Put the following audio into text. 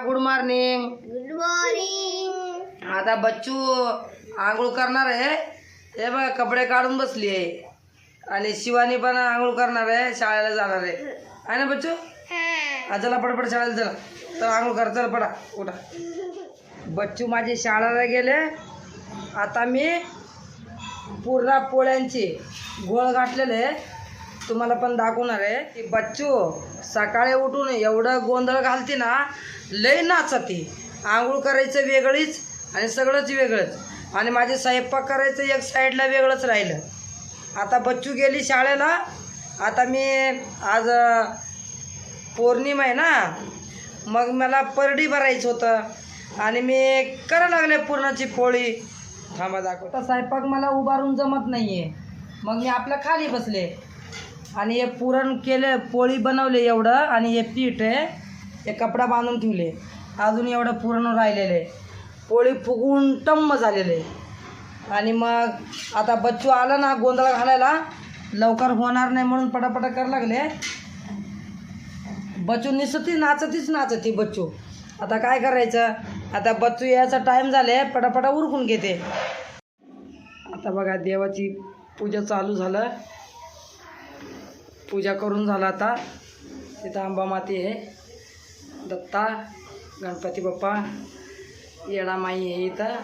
Good morning. Good morning. आता बच्चू आंघोळ करणार आहे. हे बघ कपडे काढून बसली आहे. आणि शिवानी पण आंघोळ करणार आहे शाळेला जाणार आहे. आहे ना बच्चू? हा, चला पटपट शाळेला चला. तर आंघोळ कर चला पडा उठा. बच्चू माझे शाळेला गेले. आता मी पूर्ण पोळ्यांची गोळ घातलेले. तुम्हाला पण दाखवणार आहे की बच्चू सकाळी उठून एवढं गोंधळ घालते ना लय नाचते. आंघोळ करायचं वेगळीच आणि सगळंच वेगळंच. आणि माझे स्वयंपाक करायचं एक साईडला वेगळंच राहिलं. आता बच्चू गेली शाळेला. आता मी आज पौर्णिमा आहे ना मग मला परडी भरायचं होतं. आणि मी करा लागले पूर्णाची पोळी. थांबा दाखव तर स्वयंपाक मला उभारून जमत नाही आहे मग मी आपल्या खाली बसले. आणि हे पुरण केले पोळी बनवले एवढं आणि हे पीठ आहे हे कपडा बांधून ठेवले. अजून एवढं पुरण राहिलेले पोळी फुगून टम्म झालेले आणि मग आता बच्चू आला ना गोंधळ घालायला लवकर होणार नाही म्हणून पटापटा करायला लागले. बच्चू निसती नाचतीच नाचती बच्चू. आता काय करायचं? आता बच्चू यायचा टाईम झाले पटापटा उरकून घेते. आता बघा देवाची पूजा चालू झालं. पूजा करून झाला आता. तिथं आंबा माती आहे. दत्ता गणपती बाप्पा येडामाई आहे इथं.